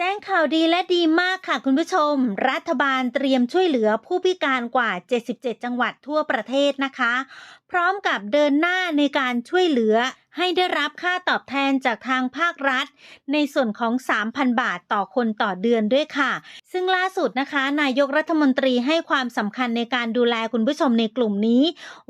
แจ้งข่าวดีและดีมากค่ะคุณผู้ชม รัฐบาลเตรียมช่วยเหลือผู้พิการกว่า 77 จังหวัดทั่วประเทศนะคะ พร้อมกับเดินหน้าในการช่วยเหลือ ให้ได้รับค่าตอบแทนจากทางภาครัฐ ในส่วนของ 3,000 บาทต่อคนต่อเดือนด้วยค่ะ ซึ่งล่าสุดนะคะ นายกรัฐมนตรีให้ความสำคัญในการดูแลคุณผู้ชมในกลุ่มนี้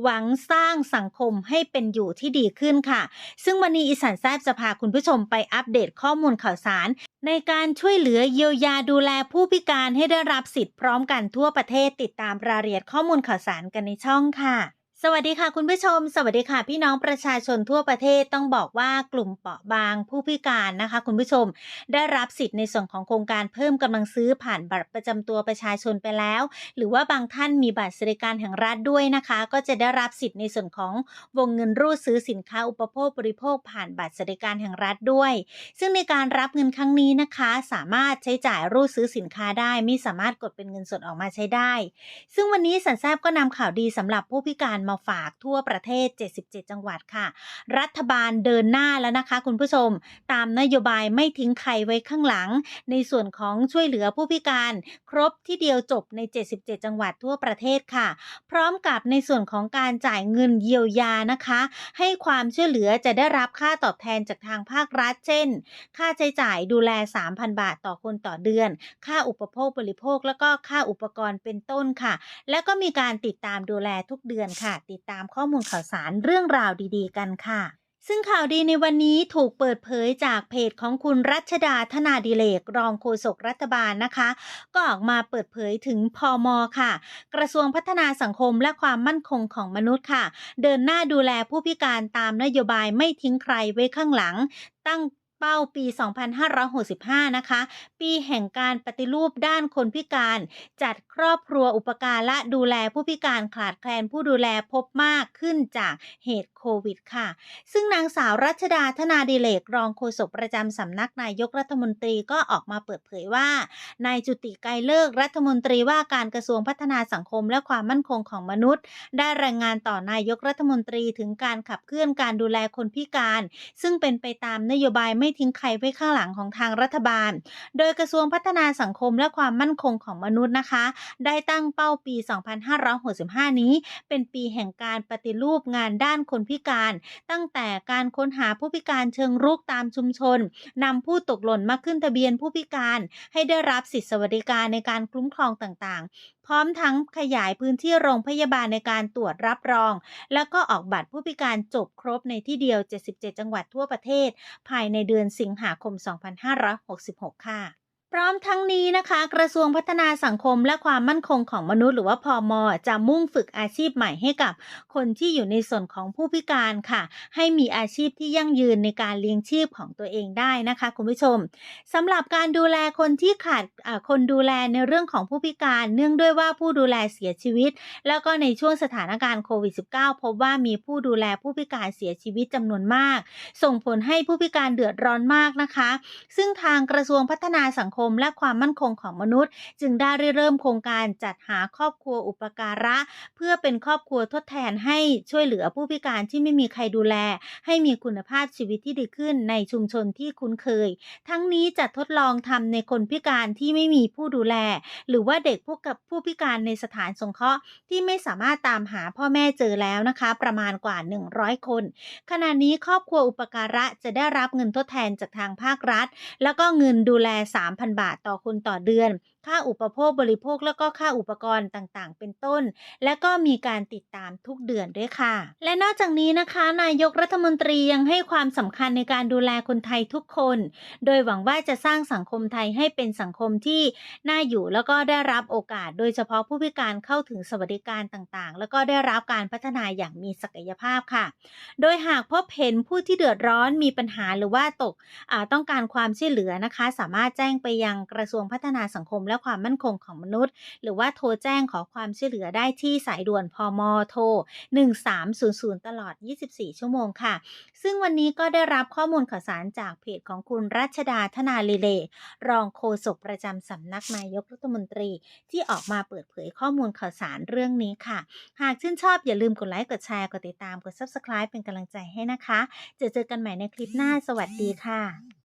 หวังสร้างสังคมให้เป็นอยู่ที่ดีขึ้นค่ะ ซึ่งวันนี้อีสานแซบจะพาคุณผู้ชมไปอัปเดตข้อมูลข่าวสาร ในการช่วยเหลือเยียวยาดูแลผู้พิการให้ได้รับสิทธิ์พร้อมกันทั่วประเทศติดตามรายละเอียดข้อมูลข่าวสารกันในช่องค่ะ สวัสดีค่ะคุณผู้ชม สวัสดีค่ะ พี่น้องประชาชนทั่วประเทศต้องบอกว่ากลุ่มเปราะบางผู้พิการนะคะ คุณผู้ชมได้รับสิทธิ์ในส่วนของโครงการเพิ่มกำลังซื้อผ่านบัตรประจำตัวประชาชนไปแล้ว หรือว่าบางท่านมีบัตรสวัสดิการแห่งรัฐด้วยนะคะ ก็จะได้รับสิทธิ์ในส่วนของวงเงินรูดซื้อสินค้าอุปโภคบริโภคผ่านบัตรสวัสดิการแห่งรัฐด้วย ซึ่งในการรับเงินครั้งนี้นะคะ สามารถใช้จ่ายรูดซื้อสินค้าได้ไม่สามารถกดเป็นเงินสดออกมาใช้ได้ ซึ่งวันนี้สันแซบก็นำข่าวดีสำหรับผู้พิการมาฝากทั่วประเทศ 77 จังหวัดค่ะ รัฐบาลเดินหน้าแล้วนะคะ คุณผู้ชม ตามนโยบายไม่ทิ้งใครไว้ข้างหลัง ในส่วนของช่วยเหลือผู้พิการครบที่เดียวจบใน 77 จังหวัดทั่วประเทศค่ะ พร้อมกับในส่วนของการจ่ายเงินเยียวยานะคะ ให้ความช่วยเหลือจะได้รับค่าตอบแทนจากทางภาครัฐ เช่น ค่าใช้จ่ายดูแล 3,000 บาทต่อคนต่อเดือน ค่าอุปโภคบริโภค แล้วก็ค่าอุปกรณ์เป็นต้นค่ะ และก็มีการติดตามดูแลทุกเดือนค่ะติดตามข้อมูลข่าวสารเรื่องราวดีๆ กันค่ะ ซึ่งข่าวดีในวันนี้ถูกเปิดเผยจากเพจของคุณรัชดาธนาดิเลก รองโฆษกรัฐบาลนะคะ ก็ออกมาเปิดเผยถึงพอมค่ะ กระทรวงพัฒนาสังคมและความมั่นคงของมนุษย์ค่ะ เดินหน้าดูแลผู้พิการตามนโยบายไม่ทิ้งใครไว้ข้างหลัง ตั้ง เป้าปี 2565 นะคะ ปีแห่งการปฏิรูปด้านคนพิการ จัดครอบครัวอุปการและดูแลผู้พิการขาดแคลนผู้ดูแลพบมากขึ้นจากเหตุโควิดค่ะ ซึ่งนางสาวรัชดาธนาดิเลกรองโฆษกประจำสำนักนายกรัฐมนตรีก็ออกมาเปิดเผยว่านายจุติไกรเลิกรัฐมนตรีว่าการกระทรวงพัฒนาสังคมและความมั่นคงของมนุษย์ ได้รายงานต่อนายกรัฐมนตรีถึงการขับเคลื่อนการดูแลคนพิการ ซึ่งเป็นไปตามนโยบายไมไม่ทิ้งใครไว้ข้างหลังของทางรัฐบาล โดยกระทรวงพัฒนาสังคมและความมั่นคงของมนุษย์นะคะ ได้ตั้งเป้าปี 2565 นี้ เป็นปีแห่งการปฏิรูปงานด้านคนพิการ ตั้งแต่การค้นหาผู้พิการเชิงรุกตามชุมชนนำผู้ตกหล่นมาขึ้นทะเบียนผู้พิการ ให้ได้รับสิทธิสวัสดิการในการคุ้มครองต่างๆ พร้อมทั้งขยายพื้นที่โรงพยาบาลในการตรวจรับรอง แล้วก็ออกบัตรผู้พิการจบครบในที่เดียว 77 จังหวัดทั่วประเทศ ภายในเดือนือนสิงหาคม 2566 ค่ะ ร้อมทั้งนี้นะคะ กระทรวงพัฒนาสังคมและความมั่นคงของมนุษย์หรือว่าพอมจะมุ่งฝึกอาชีพใหม่ให้กับ คนที่อยู่ในส่วนของผู้พิการค่ะ ให้มีอาชีพที่ยั่งยืนในการเลี้ยงชีพของตัวเองได้นะคะคุณผู้ชมสำหรับการดูแลคนที่ขาดคนดูแลในเรื่องของผู้พิการ เนื่องด้วยว่าผู้ดูแลเสียชีวิต แล้วก็ในช่วงสถานการณ์โควิด -19 พบว่ามีผู้ดูแลผู้พิการเสียชีวิตจำนวนมาก ส่งผลให้ผู้พิการเดือดร้อนมากนะคะ ซึ่งทางกระทรวงพัฒนาสังคมและความมั่นคงของมนุษย์ จึงได้ริเริ่มโครงการจัดหาครอบครัวอุปการะ เพื่อเป็นครอบครัวทดแทนให้ช่วยเหลือผู้พิการที่ไม่มีใครดูแล ให้มีคุณภาพชีวิตที่ดีขึ้นในชุมชนที่คุ้นเคย ทั้งนี้จะทดลองทำในคนพิการที่ไม่มีผู้ดูแล หรือว่าเด็กผู้กับผู้พิการในสถานสงเคราะห์ที่ไม่สามารถตามหาพ่อแม่เจอแล้วนะคะ ประมาณกว่า 100 คน ขณะนี้ครอบครัวอุปการะจะได้รับเงินทดแทนจากทางภาครัฐ แล้วก็เงินดูแล 3,000บาทต่อคนต่อเดือน ค่าอุปโภคบริโภคแล้วก็ค่าอุปกรณ์ต่างๆ เป็นต้น และก็มีการติดตามทุกเดือนด้วยค่ะ และนอกจากนี้นะคะ นายกรัฐมนตรียังให้ความสำคัญในการดูแลคนไทยทุกคน โดยหวังว่าจะสร้างสังคมไทยให้เป็นสังคมที่น่าอยู่แล้วก็ได้รับโอกาส โดยเฉพาะผู้พิการเข้าถึงสวัสดิการต่างๆ แล้วก็ได้รับการพัฒนาอย่างมีศักยภาพค่ะ โดยหากพบเห็นผู้ที่เดือดร้อนมีปัญหาหรือว่าตกต้องการความช่วยเหลือนะคะ สามารถแจ้งไปยังกระทรวงพัฒนาสังคมและความมั่นคงของมนุษย์ หรือว่าโทรแจ้งขอความช่วยเหลือได้ที่สายด่วนพมโทร 1300 ตลอด 24 ชั่วโมงค่ะ ซึ่งวันนี้ก็ได้รับข้อมูลข่าวสารจากเพจของคุณรัชดาธนาลีเล รองโฆษกประจำสำนักนายกรัฐมนตรี ที่ออกมาเปิดเผยข้อมูลข่าวสารเรื่องนี้ค่ะ หากชื่นชอบอย่าลืมกดไลค์กดแชร์กดติดตามกด subscribe เป็นกำลังใจให้นะคะจอเจอกันใหม่ในคลิปหน้าสวัสดีค่ะ